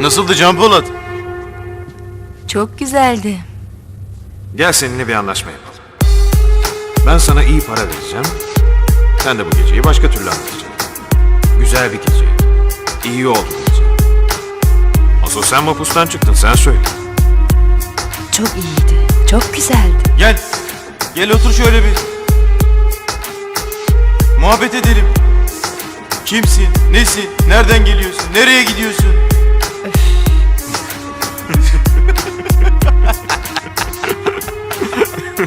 Nasıldı Can Polat? Çok güzeldi. Gel seninle bir anlaşma yapalım. Ben sana iyi para vereceğim. Sen de bu geceyi başka türlü anlatacaksın. Güzel bir gece. İyi oldu gece. Asıl sen mapustan çıktın sen söyle. Çok iyiydi. Çok güzeldi. Gel. Gel otur şöyle bir. Muhabbet edelim. Kimsin? Nesin? Nereden geliyorsun? Nereye gidiyorsun?